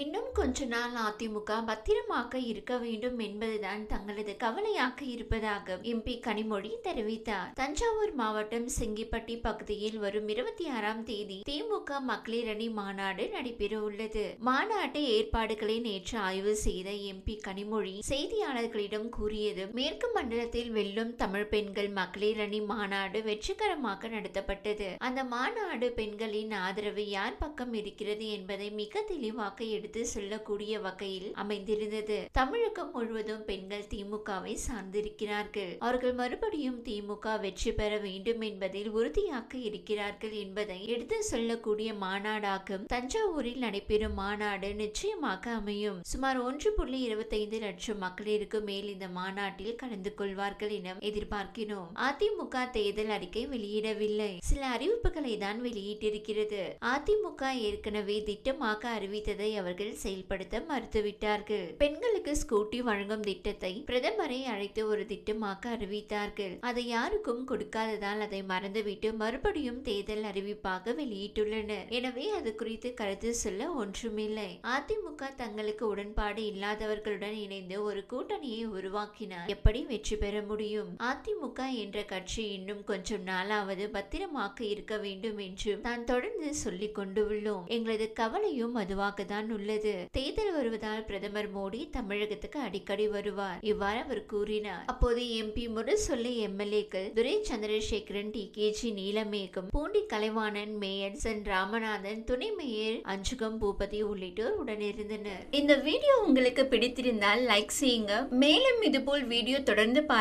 இன்னும் கொஞ்ச நாள் அதிமுக பத்திரமாக இருக்க வேண்டும் என்பதுதான் தங்களது கவலையாக இருப்பதாக எம்பி கனிமொழி தெரிவித்தார். தஞ்சாவூர் மாவட்டம் செங்கிப்பட்டி பகுதியில் வரும் இருபத்தி ஆறாம் தேதி திமுக மகளிர் அணி மாநாடு நடைபெற உள்ளது. மாநாட்டு ஏற்பாடுகளை நேற்று ஆய்வு செய்த எம்பி கனிமொழி செய்தியாளர்களிடம் கூறியது மேற்கு மண்டலத்தில் வெல்லும் தமிழ் பெண்கள் மகளிர் அணி மாநாடு வெற்றிகரமாக நடத்தப்பட்டது. அந்த மாநாடு பெண்களின் ஆதரவு யார் பக்கம் இருக்கிறது என்பதை மிக தெளிவாக எடுத்து சொல்லக்கூடிய வகையில் அமைந்திருந்தது. தமிழகம் முழுவதும் பெண்கள் திமுகவை சார்ந்திருக்கிறார்கள். அவர்கள் மறுபடியும் திமுக வெற்றி பெற வேண்டும் என்பதில் உறுதியாக இருக்கிறார்கள் என்பதை எடுத்து சொல்லக்கூடிய மாநாடாகும். தஞ்சாவூரில் நடைபெறும் மாநாடு நிச்சயமாக அமையும். சுமார் ஒன்று புள்ளி இருபத்தைந்து லட்சம் மக்களிற்கு மேல் இந்த மாநாட்டில் கலந்து கொள்வார்கள் என எதிர்பார்க்கிறோம். அதிமுக தேர்தல் அறிக்கை வெளியிடவில்லை. சில அறிவிப்புகளை தான் வெளியிட்டிருக்கிறது. அதிமுக ஏற்கனவே திட்டமாக அறிவித்ததை அவர்கள் செயல்படுத்த மறுத்துவிட்டார்கள். பெண்களுக்கு ஸ்கூட்டி வழங்கும் திட்டத்தை பிரதமரை அழைத்து ஒரு திட்டமாக அறிவித்தார்கள். அதை யாருக்கும் கொடுக்காததால் அதை மறந்துவிட்டு மறுபடியும் தேர்தல் அறிவிப்பாக வெளியிட்டுள்ளனர். எனவே அது குறித்து கருத்து சொல்ல ஒன்றுமில்லை. அதிமுக தங்களுக்கு உடன்பாடு இல்லாதவர்களுடன் இணைந்து ஒரு கூட்டணியை உருவாக்கினார் எப்படி வெற்றி பெற முடியும்? அதிமுக என்ற கட்சி இன்னும் கொஞ்சம் நாளாவது பத்திரமாக இருக்க வேண்டும் என்று தான் தொடர்ந்து சொல்லிக் கொண்டு உள்ளோம் எங்களது கவலையும் அதுவாக தான் உள்ளது. தேர்தல் வருவதால் பிரதமர் மோடி தமிழகத்துக்கு அடிக்கடி வருவார். இவ்வாறு அவர் கூறினார். அப்போது எம்பி முரசொல்லி எம்எல்ஏக்கள் Durai Chandrasekaran T. K. G. Neelamegam Poondi Kalaivanan mayor Sen. Ramanathan துணை மேயர் அஞ்சுகம் பூபதி உள்ளிட்டோர் உடனிருந்தனர். இந்த வீடியோ உங்களுக்கு பிடித்திருந்தால் லைக் செய்யுங்க. மேலும் இதுபோல் வீடியோ தொடர்ந்து பார்க்க